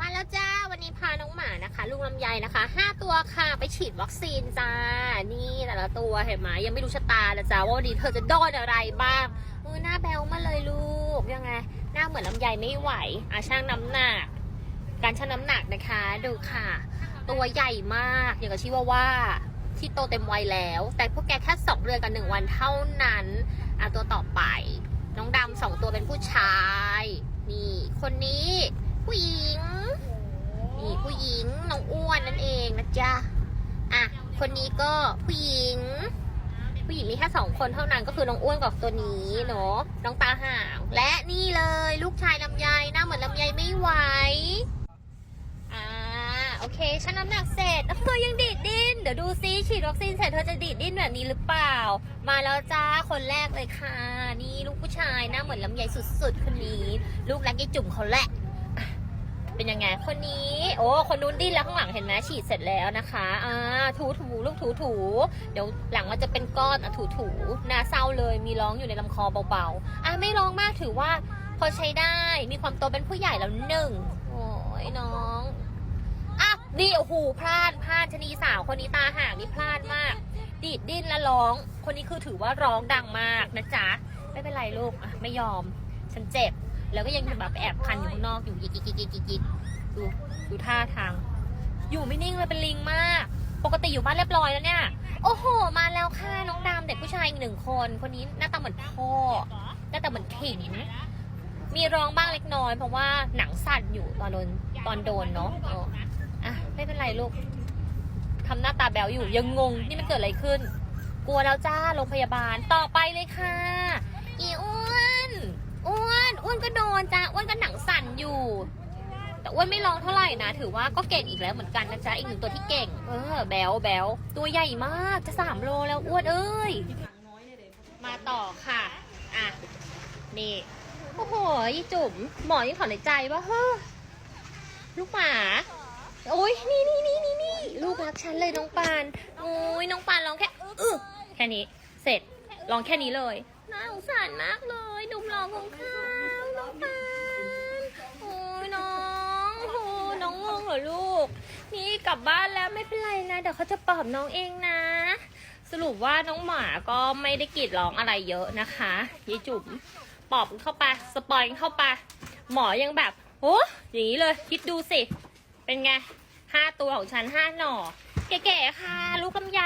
มาแล้วจ้า วันนี้พาน้องหมานะคะ ลุงลำไยนะคะห้าตัวค่ะ ไปฉีดวัคซีนจ้า นี่แต่ละตัวเห็นไหมยังไม่รู้ชะตานะจ้า ว่าวันนี้เธอจะโดนอะไรบ้างเออหน้าแบวมาเลยลูก ยังไง หน้าเหมือนลำไยไม่ไหวอะช่างน้ำหนัก การชั่งน้ำหนักนะคะ ดูค่ะ ตัวใหญ่มากอย่างกับชื่อว่าว่า ที่โตเต็มวัยแล้ว แต่พวกแกแค่สองเดือนกับหนึ่งวันเท่านั้นอะตัวต่อไป น้องดำสองตัวเป็นผู้ชาย นี่ คนนี้ผู้หญิง นี่ผู้หญิงน้องอ้วนนั่นเองนะจ๊ะอะคนนี้ก็ผู้หญิง ผู้หญิงมีแค่สองคนเท่านั้นก็คือน้องอ้วนกับตัวนี้เนาะน้องตาห่างและนี่เลย ลูกชายลำไยหน้าเหมือนลำไยไม่ไหวอ่าโอเคชั่งน้ำหนักเสร็จเธอยัง ดี๋ยวดูซิฉีดวัคซีนเสร็จเธอจะดีดดิ้นแบบนี้หรือเปล่า มาแล้วจ้าคนแรกเลยค่ะ นี่ลูกผู้ชายหน้าเหมือนลำไยสุดๆคนนี้ ลูกรักยายจุ่มเขาแหละเป็นยังไงคนนี้ โอ้คนนู้นดิ้นแล้วข้างหลังเห็นไหมฉีดเสร็จแล้วนะคะอ่าถูถูลูกถูถูเดี๋ยวหลังมันจะเป็นก้อนอะถูถูหน่าเศร้าเลยมีร้องอยู่ในลำคอเบาๆอะไม่ร้องมากถือว่า พอใช้ได้มีความโตเป็นผู้ใหญ่แล้วหนึ่งโอ้ยน้อง นี่โอ้โหพลาดพลาดชนีสาวคนนี้ตาห่างนี่พลาดมาก ดีดดิ้นและร้อง คนนี้คือถือว่าร้องดังมากนะจ๊ะ ไม่เป็นไรลูกอะไม่ยอม ฉันเจ็บ แล้วก็ยังแบบแอบคันอยู่ข้างนอกอยู่ยิกยิกยิกยิกยิกยิกดูดูท่าทาง อยู่ไม่นิ่งเลยเป็นลิงมาก ปกติอยู่บ้านเรียบร้อยแล้วเนี่ย โอ้โห มาแล้วค่ะน้องดำเด็กผู้ชายอีกหนึ่งคน คนนี้หน้าตาเหมือนพ่อหน้าตาเหมือนขิงมีร้องบ้างเล็กน้อยเพราะว่าหนังสั่นอยู่ตอนโดนตอนโดนเนาะ ไม่เป็นไรลูกทำหน้าตาแบวอยู่ยังงง นี่มันเกิดอะไรขึ้น กลัวแล้วจ้าโรงพยาบาลต่อไปเลยค่ะอีอ้วนอ้วนอ้วนก็โดนจ้าอ้วนก็หนังสั่นอยู่ แต่อ้วนไม่ร้องเท่าไหร่นะ ถือว่าก็เก่งอีกแล้วเหมือนกันนะจ๊ะอีกหนึ่งตัวที่เก่ง เออ แบวแบวตัวใหญ่มากจะสามโลแล้วอ้วนเอ้ยมาต่อค่ะ อะ นี่ โอ้โหยี่จุ๋มหมอยังถอนในใจว่าเฮ้อลูกหมา โอ้ยนี่นี่นี่นี่นี่ลูกรักฉันเลยน้องปาน โอ้ยน้องปานร้องแค่อึแค่นี้เสร็จร้องแค่นี้เลยน่าสงสารมากเลยดุมร้องของข้าน้องปานโอ้ยน้องโอ้น้องงงเหรอลูก นี่กลับบ้านแล้วไม่เป็นไรนะเดี๋ยวเขาจะปลอบน้องเองนะ สรุปว่าน้องหมาก็ไม่ได้กรีดร้องอะไรเยอะนะคะยายจุ๋มปอบเข้าไปสปอยเข้าไปหมอยังแบบโอ้อย่างนี้เลยคิดดูสิ เป็นไงห้าตัวของฉันห้าหน่อเก๋ๆค่ะ ลูกกำไย